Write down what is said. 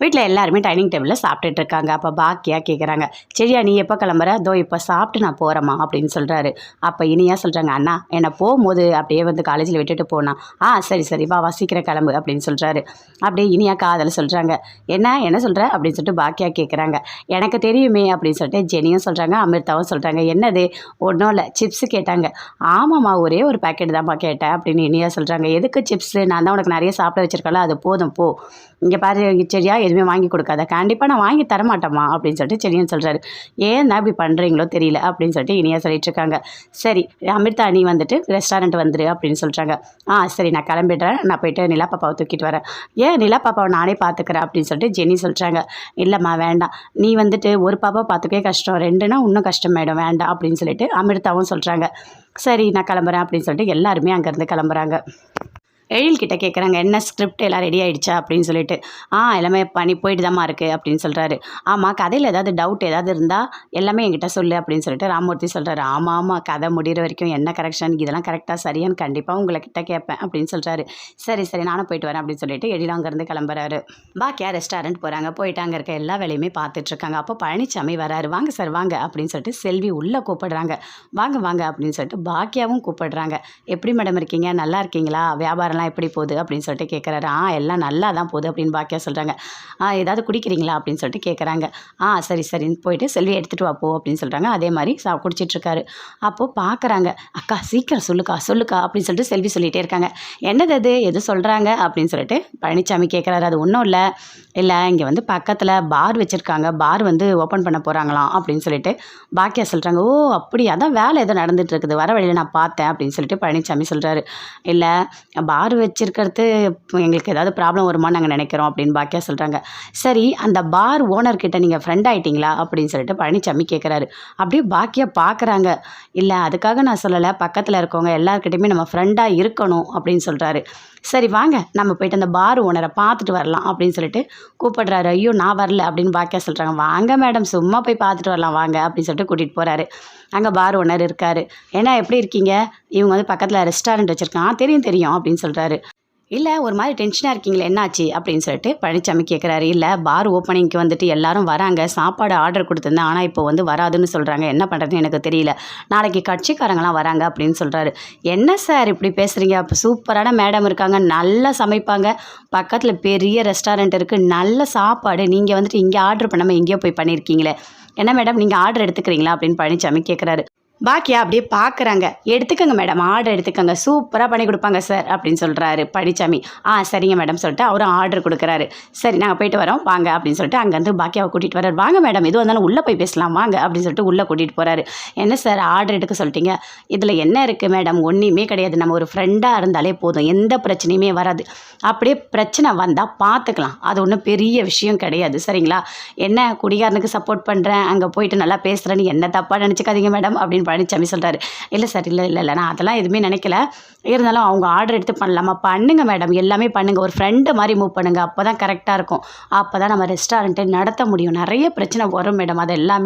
வீட்டில் எல்லாருமே டைனிங் டேபிளில் சாப்பிட்டுட்டு இருக்காங்க. அப்போ பாக்கியா கேட்குறாங்க சரியா நீ எப்போ கிளம்புற? தோ இப்போ சாப்பிட்டு நான் போகிறேம்மா அப்படின்னு சொல்கிறாரு அப்போ இனியா சொல்கிறாங்க அண்ணா என்னை போகும்போது அப்படியே வந்து காலேஜில் விட்டுட்டு போனா. ஆ சரி சரி வா வா சீக்கிரம் கிளம்பு அப்படின்னு சொல்கிறாரு அப்படியே இனியா காதல் சொல்கிறாங்க என்ன என்ன சொல்கிற அப்படின்னு சொல்லிட்டு பாக்கியா கேட்குறாங்க எனக்கு தெரியுமே அப்படின்னு சொல்லிட்டு ஜெனியும் சொல்கிறாங்க அமிர்தாவும் சொல்கிறாங்க என்னது? ஒன்றும் இல்லை சிப்ஸு கேட்டாங்க ஆமாம்மா ஒரே ஒரு பேக்கெட் தான்ப்பா கேட்டேன் அப்படின்னு இனியா சொல்கிறாங்க எதுக்கு சிப்ஸு? நான் தான் உனக்கு நிறைய சாப்பிட வச்சிருக்கல அது போதும் போ. இங்கே பாரு சரியா எதுவுமே வாங்கி கொடுக்காத. கண்டிப்பாக நான் வாங்கி தரமாட்டேம்மா அப்படின்னு சொல்லிட்டு செடியன் சொல்கிறாரு ஏன் தான் இப்படி பண்ணுறீங்களோ தெரியல அப்படின்னு சொல்லிட்டு இனியா சொல்லிட்டு இருக்காங்க. சரி அமிர்தா நீ வந்துட்டு ரெஸ்டாரண்ட் வந்துரு அப்படின்னு சொல்கிறாங்க ஆ சரி நான் கிளம்பிடுறேன். நான் போயிட்டு நிலா பாப்பாவை தூக்கிட்டு வரேன். ஏன் நிலா பாப்பாவை நானே பார்த்துக்கிறேன் அப்படின்னு சொல்லிட்டு ஜெனி சொல்கிறாங்க இல்லைம்மா வேண்டாம். நீ வந்துட்டு ஒரு பாப்பா பார்த்துக்கவே கஷ்டம். ரெண்டுனா இன்னும் கஷ்டமாயிடும். வேண்டாம் அப்படின்னு சொல்லிட்டு அமிர்தாவும் சொல்கிறாங்க சரி நான் கிளம்புறேன் அப்படின்னு சொல்லிட்டு எல்லாருமே அங்கேருந்து கிளம்புறாங்க. எழில் கிட்ட கேட்குறாங்க என்ன ஸ்கிரிப்ட் எல்லாம் ரெடி ஆகிடுச்சா அப்படின்னு சொல்லிட்டு. ஆ எல்லாமே பண்ணி போயிட்டு தாம்மா இருக்குது அப்படின்னு சொல்கிறாரு ஆமாம் கதையில் ஏதாவது டவுட் ஏதாவது இருந்தால் எல்லாமே என்கிட்ட சொல்லு அப்படின்னு சொல்லிட்டு ராமூர்த்தி சொல்கிறாரு ஆமாம் ஆமாம் கதை முடிகிற வரைக்கும் என்ன கரெக்ஷன் இதெல்லாம் கரெக்டாக சரியான்னு கண்டிப்பாக உங்களை கிட்ட கேட்பேன் அப்படின்னு சொல்கிறாரு சரி சரி நானும் போயிட்டு வரேன் அப்படின்னு சொல்லிட்டு எழில் அங்கேருந்து கிளம்புறாரு. பாக்கியா ரெஸ்டாரண்ட் போகிறாங்க போயிட்டு அங்கே இருக்க எல்லா வேலையுமே பார்த்துட்ருக்காங்க அப்போ பழனிசாமி வராரு. வாங்க சார் வாங்க அப்படின்னு சொல்லிட்டு செல்வி உள்ளே கூப்பிடுறாங்க. வாங்க வாங்க அப்படின்னு சொல்லிட்டு பாக்கியாவும் கூப்பிடுறாங்க. எப்படி மேடம் இருக்கீங்க? நல்லா இருக்கீங்களா? வியாபாரம் வியாபாரம்லாம் எப்படி போகுது அப்படின்னு சொல்லிட்டு கேட்குறாரு ஆ எல்லாம் நல்லா தான் போகுது அப்படின்னு பாக்கியா சொல்கிறாங்க ஆ ஏதாவது குடிக்கிறீங்களா அப்படின்னு சொல்லிட்டு கேட்குறாங்க ஆ சரி சரின்னு போயிட்டு செல்வி எடுத்துகிட்டு வா போ அப்படின்னு சொல்கிறாங்க அதே மாதிரி சா குடிச்சிட்ருக்காரு அப்போது பார்க்குறாங்க அக்கா சீக்கிரம் சொல்லுக்கா சொல்லுக்கா அப்படின்னு சொல்லிட்டு செல்வி சொல்லிகிட்டே இருக்காங்க. என்னது அது? எது சொல்கிறாங்க அப்படின்னு சொல்லிட்டு பழனிசாமி கேட்குறாரு அது ஒன்றும் இல்லை. இல்லை இங்கே வந்து பக்கத்தில் பார் வச்சுருக்காங்க. பார் வந்து ஓப்பன் பண்ண போகிறாங்களாம் அப்படின்னு சொல்லிட்டு பாக்கியா சொல்கிறாங்க ஓ அப்படி அதான் வேலை ஏதோ நடந்துகிட்ருக்குது இருக்குது. வர வழியில் நான் பார்த்தேன் அப்படின்னு சொல்லிட்டு பழனிசாமி சொல்கிறாரு இல்லை பார் வச்சிருக்கிறது எங்களுக்கு ஏதாவது ப்ராப்ளம் வருமான்னு நாங்கள் நினைக்கிறோம் அப்படின்னு பாக்கியா சொல்கிறாங்க சரி அந்த பார் ஓனர்கிட்ட நீங்கள் ஃப்ரெண்ட் ஆகிட்டீங்களா அப்படின்னு சொல்லிட்டு பழனிசாமி கேட்குறாரு அப்படியே பாக்கியா பார்க்குறாங்க இல்லை அதுக்காக நான் சொல்லலை. பக்கத்தில் இருக்கவங்க எல்லாருக்கிட்டையுமே நம்ம ஃப்ரெண்டாக இருக்கணும் அப்படின்னு சொல்கிறாரு சரி வாங்க. நம்ம போயிட்டு அந்த பார் ஓனரை பார்த்துட்டு வரலாம் அப்படின்னு சொல்லிட்டு கூப்பிடுறாரு. ஐயோ நான் வரல அப்படின்னு பாக்கியா சொல்கிறாங்க வாங்க மேடம் சும்மா போய் பார்த்துட்டு வரலாம். வாங்க அப்படின்னு சொல்லிட்டு கூட்டிகிட்டு போகிறாரு அங்கே பார் ஓனர் இருக்கார். ஏன்னா எப்படி இருக்கீங்க? இவங்க வந்து பக்கத்தில் ரெஸ்டாரண்ட் வச்சுருக்கான். தெரியும் தெரியும் அப்படின்னு சொல்கிறாரு இல்லை ஒரு மாதிரி டென்ஷனாக இருக்கீங்களே என்னாச்சு? அப்படின்னு சொல்லிட்டு பழனிசாமி கேட்குறாரு இல்லை பார் ஓப்பனிங்க்கு வந்துட்டு எல்லாரும் வராங்க. சாப்பாடு ஆர்டர் கொடுத்துருந்தேன். ஆனால் இப்போ வந்து வராதுன்னு சொல்கிறாங்க என்ன பண்ணுறதுன்னு எனக்கு தெரியல. நாளைக்கு கட்சிக்காரங்களாம் வராங்க அப்படின்னு சொல்கிறாரு என்ன சார் இப்படி பேசுகிறீங்க அப்போ சூப்பரான மேடம் இருக்காங்க. நல்லா சமைப்பாங்க. பக்கத்தில் பெரிய ரெஸ்டாரண்ட் இருக்குது நல்ல சாப்பாடு. நீங்கள் வந்துட்டு இங்கே ஆர்டர் பண்ணாமல் எங்கேயோ போய் பண்ணியிருக்கீங்களே என்ன மேடம் நீங்கள் ஆர்டர் எடுத்துக்கிறீங்களா? அப்படின்னு பழனிசாமி கேட்குறாரு பாக்கியா அப்படியே பார்க்குறாங்க எடுத்துக்கோங்க மேடம் ஆர்டர் எடுத்துக்கோங்க. சூப்பராக பண்ணி கொடுப்பாங்க சார் அப்படின்னு சொல்கிறாரு பழனிசாமி ஆ சரிங்க மேடம் சொல்லிட்டு அவரும் ஆர்டர் கொடுக்குறாரு. சரி நாங்கள் போயிட்டு வரோம். வாங்க அப்படின்னு சொல்லிட்டு அங்கேருந்து பாக்கியாவை கூட்டிகிட்டு வரார் வாங்க மேடம் எதுவும் வந்தாலும் உள்ளே போய் பேசலாம். வாங்க அப்படின்னு சொல்லிட்டு உள்ளே கூட்டிகிட்டு போகிறாரு என்ன சார் ஆர்டர் எடுக்க சொல்லிட்டீங்க? இதில் என்ன இருக்குது மேடம் ஒன்றுமே கிடையாது. நம்ம ஒரு ஃப்ரெண்டாக இருந்தாலே போதும். எந்த பிரச்சனையுமே வராது. அப்படியே பிரச்சனை வந்தால் பார்த்துக்கலாம் அது ஒன்றும் பெரிய விஷயம் கிடையாது. சரிங்களா? என்ன குடிகாரனுக்கு சப்போர்ட் பண்ணுறேன் அங்கே போயிட்டு நல்லா பேசுகிறேன்னு என்ன தப்பாக நினச்சிக்காதீங்க மேடம் அப்படின்னு பழனிசாமி சொல்கிறாரு இல்லை சார் இல்லை இல்லை இல்லை. நான் அதெல்லாம் எதுவுமே நினைக்கல. இருந்தாலும் அவங்க ஆர்டர் எடுத்து பண்ணலாமா? பண்ணுங்க மேடம் எல்லாமே பண்ணுங்கள் ஒரு ஃப்ரெண்டு மாதிரி மூவ் பண்ணுங்கள் அப்போ தான் கரெக்டாக இருக்கும். அப்போ தான் நம்ம ரெஸ்டாரண்ட்டை நடத்த முடியும். நிறைய பிரச்சனை வரும் மேடம் அது எல்லாமே